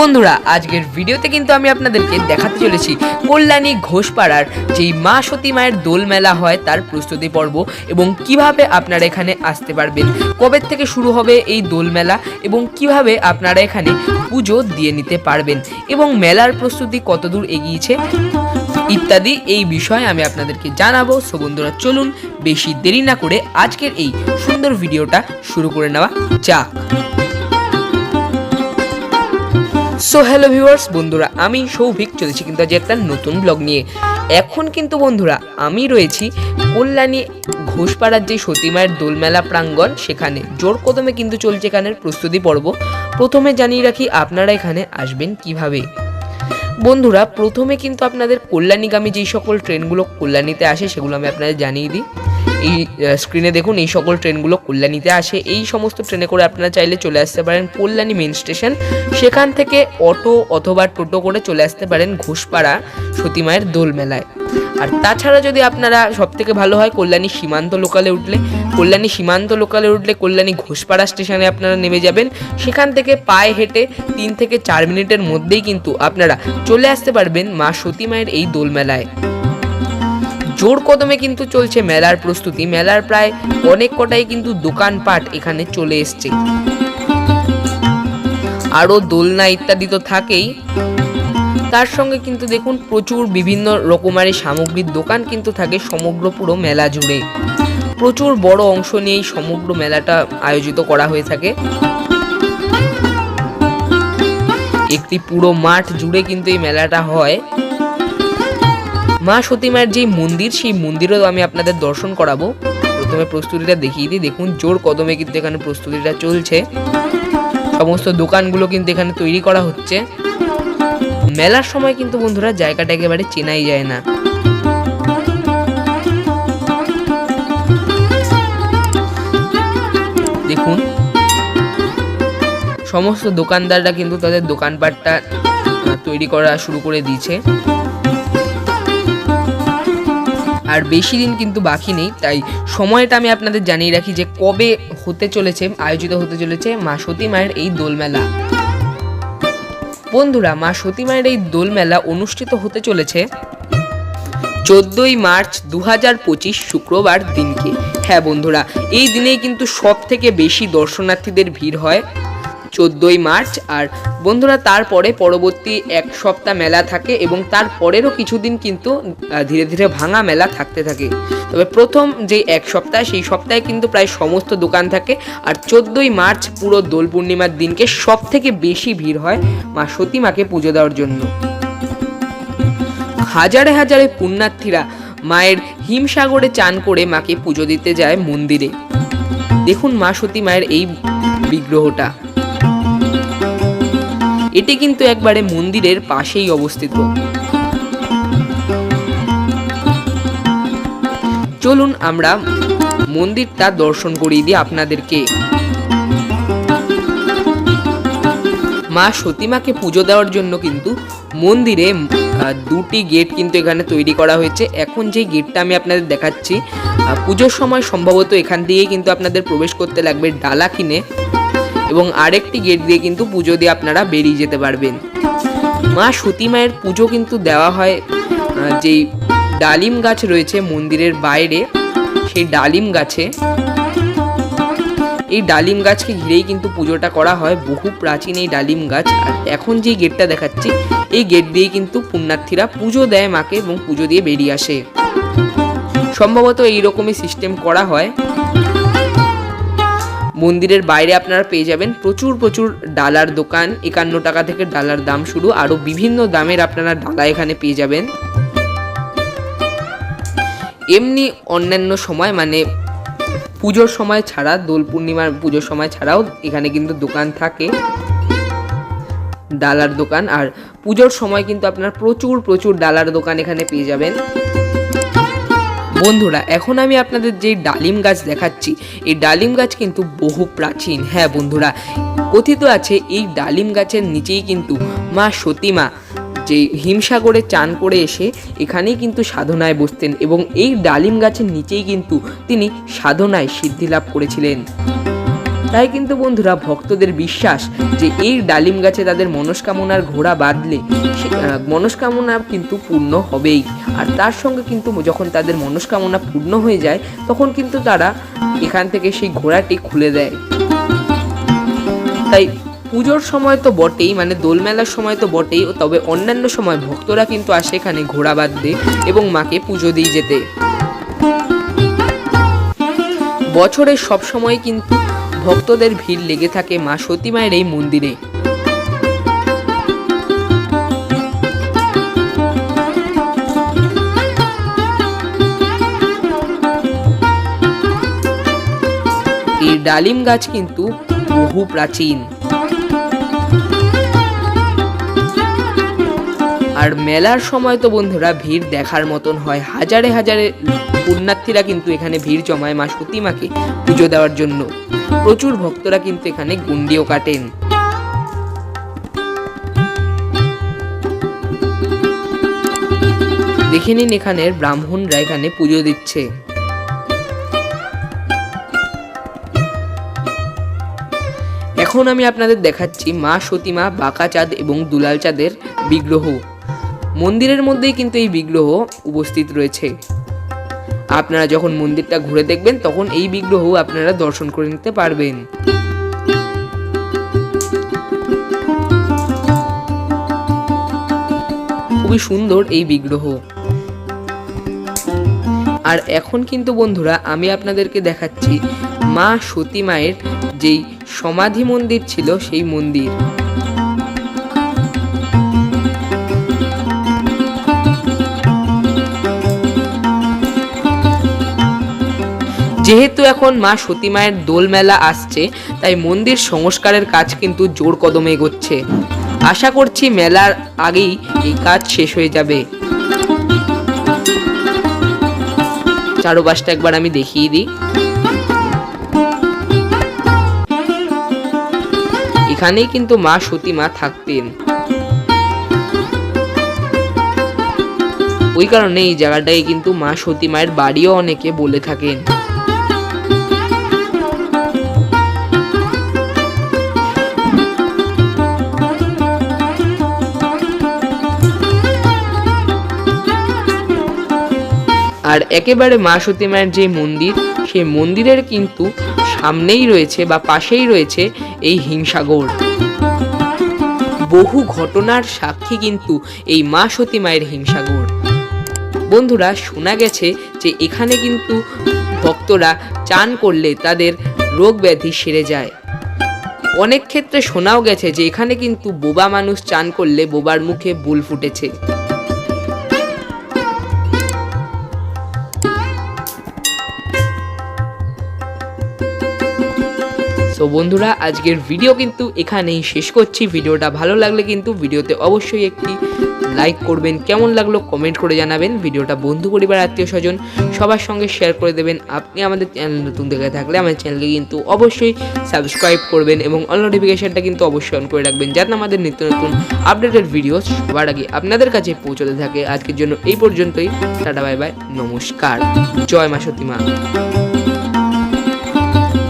বন্ধুরা, আজকের ভিডিওতে কিন্তু আমি আপনাদেরকে দেখাতে চলেছি কল্যাণী ঘোষপাড়ার যেই মা সতী মায়ের দোল মেলা হয় তার প্রস্তুতি পর্ব এবং কীভাবে আপনারা এখানে আসতে পারবেন, কবে থেকে শুরু হবে এই দোল মেলা এবং কীভাবে আপনারা এখানে পুজো দিয়ে নিতে পারবেন এবং মেলার প্রস্তুতি কতদূর এগিয়েছে ইত্যাদি এই বিষয়ে আমি আপনাদেরকে জানাব। সো বন্ধুরা, চলুন বেশি দেরি না করে আজকের এই সুন্দর ভিডিওটা শুরু করে নেওয়া যাক। সো হ্যালো ভিউয়ার্স বন্ধুরা, আমি সৌভিক চলেছি কিন্তু আজ একটা নতুন ব্লগ নিয়ে। এখন কিন্তু বন্ধুরা, আমি রয়েছি কল্যাণী ঘোষপাড়ার যে সতীমায়ের দোলমেলা প্রাঙ্গণ, সেখানে। জোর কদমে কিন্তু চলছে এখানের প্রস্তুতি পর্ব। প্রথমে জানিয়ে রাখি, আপনারা এখানে আসবেন কীভাবে? বন্ধুরা, প্রথমে কিন্তু আপনাদের কল্যাণীগামী যেই সকল ট্রেনগুলো কল্যাণীতে আসে, সেগুলো আমি আপনাদের জানিয়ে দিই। এই স্ক্রিনে দেখুন, এই সকল ট্রেনগুলো কল্যাণীতে আসে। এই সমস্ত ট্রেনে করে আপনারা চাইলে চলে আসতে পারেন কল্যাণী মেন স্টেশন সেখান থেকে অটো অথবা টোটো করে চলে আসতে পারেন ঘোষপাড়া সতীমায়ের দোল মেলায় আর তাছাড়া যদি আপনারা সব থেকে ভালো হয়, কল্যাণী সীমান্ত লোকালে উঠলে, কল্যাণী সীমান্ত লোকালে উঠলে কল্যাণী ঘোষপাড়া স্টেশনে আপনারা নেমে যাবেন। সেখান থেকে পায়ে হেঁটে তিন থেকে চার মিনিটের মধ্যেই কিন্তু আপনারা চলে আসতে পারবেন মা সতী মায়ের এই দোল মেলায় জোর কদমে কিন্তু চলছে মেলার প্রস্তুতি। মেলার প্রায় অনেক কটাই কিন্তু দোকানপাট এখানে চলে এসছে। আরও দোলনা ইত্যাদি তো থাকেই। তার সঙ্গে কিন্তু দেখুন প্রচুর বিভিন্ন রকমারি সামগ্রীর দোকান কিন্তু থাকে সমগ্র পুরো মেলা জুড়ে। প্রচুর বড় অংশ নিয়ে এই সমগ্র মেলাটা আয়োজিত করা হয়ে থাকে। একটি পুরো মাঠ জুড়ে কিন্তু এই মেলাটা হয়। মা সতীমার যে মন্দির, সেই মন্দিরও আমি আপনাদের দর্শন করাবো। প্রথমে প্রস্তুতিটা দেখিয়ে দিই। দেখুন, জোর কদমে কিন্তু এখানে প্রস্তুতিটা চলছে। সমস্ত দোকানগুলো কিন্তু এখানে তৈরি করা হচ্ছে। মেলার সময় কিন্তু বন্ধুরা জায়গাটা একেবারে চেনাই যায় না। দেখুন, সমস্ত দোকানদাররা কিন্তু তাদের দোকানপাটটা তৈরি করা শুরু করে দিয়েছে। আর বেশি দিন কিন্তু বাকি নেই, তাই সময়টা আমি আপনাদের জানিয়ে রাখি যে কবে হতে চলেছে, আয়োজিত হতে চলেছে মা সতী মায়ের এই দোলমেলা। বন্ধুরা, মা সতী মায়ের এই দোলমেলা অনুষ্ঠিত হতে চলেছে চোদ্দই মার্চ দু পঁচিশ শুক্রবার দিনকে। হ্যাঁ বন্ধুরা, এই দিনেই কিন্তু সব থেকে বেশি দর্শনার্থীদের ভিড় হয়। চোদ্দই মার্চ। আর বন্ধুরা, তারপরে পরবর্তী এক সপ্তাহ মেলা থাকে এবং তারপরেরও কিছুদিন কিন্তু ধীরে ধীরে ভাঙা মেলা থাকতে থাকে। তবে প্রথম যে এক সপ্তাহ, সেই সপ্তাহে কিন্তু প্রায় সমস্ত দোকান থাকে। আর চোদ্দই মার্চ পুরো দোল পূর্ণিমার দিনকে সব থেকে বেশি ভিড় হয় মা সতী মাকে পুজো দেওয়ার জন্য। হাজারে হাজারে পুণ্যার্থীরা মায়ের হিমসাগরে চান করে মাকে পুজো দিতে যায় মন্দিরে। দেখুন মা সতী মায়ের এই বিগ্রহটা। এটি কিন্তু একবারে মন্দিরের পাশেই অবস্থিত। চলুন আমরা মন্দিরটা দর্শন করিয়ে দিই আপনাদেরকে মা সতীমাকে পুজো দেওয়ার জন্য কিন্তু মন্দিরে দুটি গেট কিন্তু এখানে তৈরি করা হয়েছে। এখন যে গেটটা আমি আপনাদের দেখাচ্ছি পুজোর সময় সম্ভবত এখান দিয়েই কিন্তু আপনাদের প্রবেশ করতে লাগবে ডালা কিনে। এবং আরেকটি গেট দিয়ে কিন্তু পুজো দিয়ে আপনারা বেরিয়ে যেতে পারবেন। মা সতী মায়ের পুজো কিন্তু দেওয়া হয় যেই ডালিম গাছ রয়েছে মন্দিরের বাইরে, সেই ডালিম গাছে। এই ডালিম গাছকে ঘিরেই কিন্তু পুজোটা করা হয়, বহু প্রাচীন এই ডালিম গাছ। আর এখন যে গেটটা দেখাচ্ছি, এই গেট দিয়ে কিন্তু পুণ্যার্থীরা পুজো দেয় মাকে এবং পুজো দিয়ে বেরিয়ে আসে। সম্ভবত এইরকমই সিস্টেম করা হয়। মন্দিরের বাইরে আপনারা পেয়ে যাবেন প্রচুর প্রচুর ডালার দোকান। একান্ন টাকা থেকে ডালার দাম শুরু, আরও বিভিন্ন দামের আপনারা ডালা এখানে পেয়ে যাবেন। এমনি অন্যান্য সময় মানে পুজোর সময় ছাড়া, দোল পূর্ণিমার পুজোর সময় ছাড়াও এখানে কিন্তু দোকান থাকে। ডালার দোকান, আর পুজোর সময় কিন্তু আপনার প্রচুর প্রচুর ডালার দোকান এখানে পেয়ে যাবেন। বন্ধুরা, এখন আমি আপনাদের যে ডালিম গাছ দেখাচ্ছি, এই ডালিম গাছ কিন্তু বহু প্রাচীন। হ্যাঁ বন্ধুরা, কথিত আছে এই ডালিম গাছের নিচেই কিন্তু মা সতীমা যে হিমসাগরে চান করে এসে এখানেই কিন্তু সাধনায় বসতেন এবং এই ডালিম গাছের নিচেই কিন্তু তিনি সাধনায় সিদ্ধি লাভ করেছিলেন। তাই কিন্তু বন্ধুরা ভক্তদের বিশ্বাস যে এই ডালিম গাছে তাদের মনস্কামনার ঘোড়া বাঁধলে মনস্কামনা কিন্তু পূর্ণ হবেই। আর তার সঙ্গে কিন্তু যখন তাদের মনস্কামনা পূর্ণ হয়ে যায়, তখন কিন্তু তারা এখান থেকে সেই ঘোড়াটি খুলে দেয়। তাই পুজোর সময় তো বটেই মানে দোলমেলার সময় তো বটেই, তবে অন্যান্য সময় ভক্তরা কিন্তু আসে এখানে ঘোড়া বাঁধতে এবং মাকে পুজো দিয়ে যেতে। বছরের সব সময় কিন্তু ভক্তদের ভিড় লেগে থাকে মা সতী মায়ের এই মন্দিরে। এই ডালিম গাছ কিন্তু বহু প্রাচীন। আর মেলার সময় তো বন্ধুরা ভিড় দেখার মতন হয়। হাজারে হাজারে পুণ্যার্থীরা কিন্তু এখানে ভিড় জমায় মা সতীমাকে পুজো দেওয়ার জন্য। প্রচুর ভক্তরা কিন্তু এখানে গুন্ডিও কাটেন। দেখে নিন এখানের ব্রাহ্মণরা এখানে পুজো দিচ্ছে। এখন আমি আপনাদের দেখাচ্ছি মা সতীমা, বাঁকা চাঁদ এবং দুলাল চাঁদের বিগ্রহ। মন্দিরের মধ্যেই কিন্তু এই বিগ্রহ উপস্থিত রয়েছে। আপনারা যখন মন্দিরটা ঘুরে দেখবেন, তখন এই বিগ্রহ আপনারা দর্শন করে নিতে পারবেন। খুবই সুন্দর এই বিগ্রহ। আর এখন কিন্তু বন্ধুরা, আমি আপনাদেরকে দেখাচ্ছি মা সতী মায়ের যেই সমাধি মন্দির ছিল, সেই মন্দির। যেহেতু এখন মা সতী মায়ের দোল মেলা আসছে, তাই মন্দির সংস্কারের কাজ কিন্তু জোর কদমে এগোচ্ছে। আশা করছি মেলার আগেই এই কাজ শেষ হয়ে যাবে। চারোপাশটা একবার আমি দেখিয়ে দিই। এখানেই কিন্তু মা সতীমা থাকতেন। ওই কারণে এই জায়গাটায় কিন্তু মা সতী মায়ের বাড়িও অনেকে বলে থাকেন। আর একেবারে মা সতী মায়ের যে মন্দির, সেই মন্দিরের কিন্তু সামনেই রয়েছে বা পাশেই রয়েছে এই হিংসাগর। বহু ঘটনার সাক্ষী কিন্তু এই মা সতী মায়ের হিংসাগর। বন্ধুরা, শোনা গেছে যে এখানে কিন্তু ভক্তরা চান করলে তাদের রোগ ব্যাধি সেরে যায়। অনেক ক্ষেত্রে শোনাও গেছে যে এখানে কিন্তু বোবা মানুষ চান করলে বোবার মুখে বুল ফুটেছে। তো বন্ধুরা, আজকের ভিডিও কিন্তু এখানেই শেষ করছি। ভিডিওটা ভালো লাগলে কিন্তু ভিডিওতে অবশ্যই একটি লাইক করবেন। কেমন লাগল কমেন্ট করে জানাবেন। ভিডিওটা বন্ধু পরিবার, আত্মীয় স্বজন, সবার সঙ্গে শেয়ার করে দেবেন। আপনি আমাদের চ্যানেল নতুন দেখে থাকলে আমাদের চ্যানেলকে কিন্তু অবশ্যই সাবস্ক্রাইব করবেন এবং অল নোটিফিকেশনটা কিন্তু অবশ্যই অন করে রাখবেন। যাতে আমাদের নিত্য নতুন আপডেটেড ভিডিও সবার আগে আপনাদের কাছে পৌঁছতে থাকে। আজকের জন্য এই পর্যন্তই। টাটা বাই বাই নমস্কার। জয় মা সতী মা